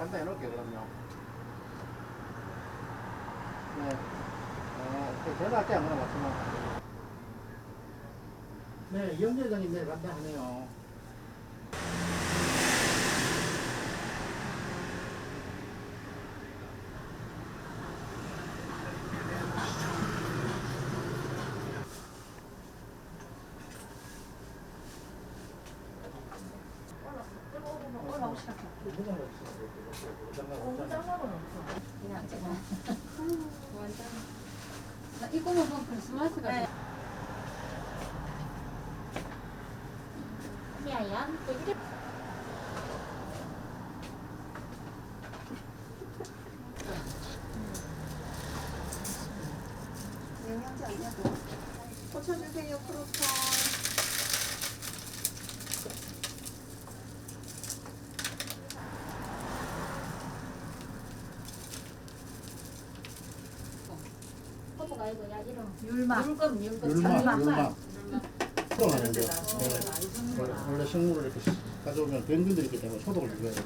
갖다 해놓을게요, 그럼요. 네. 어, 그 전화할게 안 물어봤지만. 네, 영재장님 내일 간다 하네요. 올라오고 시작해. 그냥 제가. 나 이거 먹으면 크리스마스가 네. 야야 또 이렇게 영양제 아니냐고. 고쳐주세요, 프로ton. 커브가 아니고 야 이름 율마. 율금 율금 율마. 율마. 풀어가는데. 네. 원래, 식물을 이렇게 가져오면 병균들이 있기 때문에 소독을 해줘야 돼요.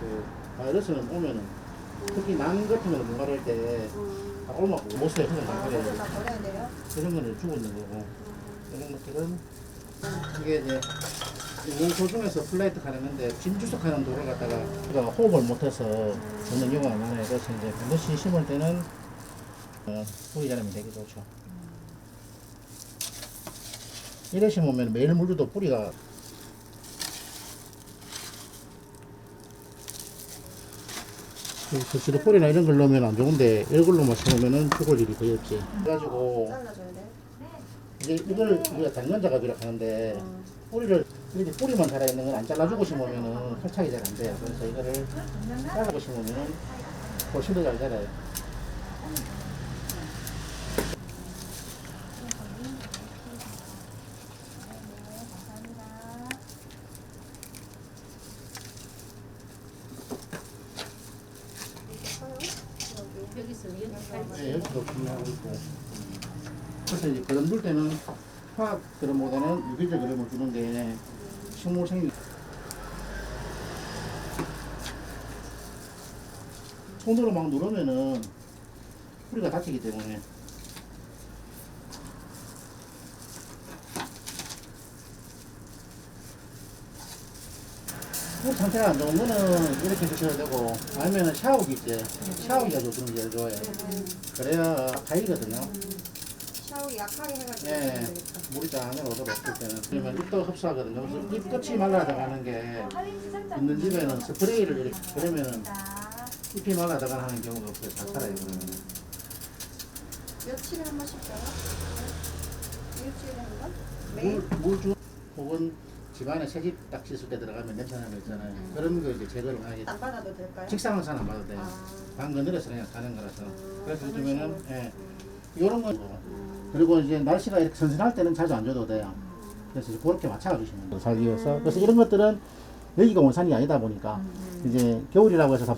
그 바이러스는 오면은 특히 난 같은 거는 분갈할 때다 올맞고 못써요 그냥 아, 버려야 돼요? 이런 거는 죽어 있는 거고 이런 것들은 이게 이제 인공소 중에서 플라이트 가능한데 진주석 하는 돌을 갖다가 우리가 호흡을 못해서 죽는 경우가 많아요. 그래서 이제 반드시 심을 때는 어, 뿌리 자르면 되게 좋죠. 이래 심으면 매일 물 줘도 뿌리가 실제로 뿌리나 이런 걸 넣으면 안 좋은데 이걸로만 심으면은 죽을 일이 거의 없지. 그래가지고 잘라줘야 돼? 이제 이걸 우리가 당근작업이라고 하는데 뿌리를 이렇게 뿌리만 달아 있는 건 안 잘라주고 심으면은 활착이 잘 안 돼요. 그래서 이거를 잘라고 심으면은 훨씬 더 잘 자라요. 여기 있어 여기 네, 여기도 분리하고 있고. 그래서 이제 그럼 둘 때는 화학 그럼보다는 유기적 그럼을 주는 게 식물 생리. 손으로 막 누르면은 뿌리가 다치기 때문에. 물 상태가 안 좋은 거는 이렇게 드셔도 되고 아니면 샤워기 있지. 샤워기가 게 제일 좋아요. 그래야 파이거든요 샤워기 약하게 해가지고 예. 물이 다 안으로 들어왔을 때는 그러면 잎도 흡수하거든요 그래서 잎 끝이 말라들어가는 게 있는 집에는 스프레이를 이렇게 그러면은 잎이 말라들어가는 경우가 없어요 잘 살아요 그러면 며칠에 한 번씩 줘요? 일주일에 한 번? 매일? 물, 물주 혹은 집안에 새집 딱 씻을 때 들어가면 냄새 나는 거 있잖아요 그런 거 이제 제거를 하게 안 받아도 될까요? 직상은 잘안 봐도 돼요 아, 방 건드려서 그냥 가는 거라서 음, 그래서 요즘에는. 예, 음, 요런 거 음. 그리고 이제 날씨가 이렇게 선선할 때는 자주 안 줘도 돼요. 그래서 이제 그렇게 맞춰 주시면 돼요. 살기 위해서. 그래서 이런 것들은 여기가 원산이 아니다 보니까 이제 겨울이라고 해서 다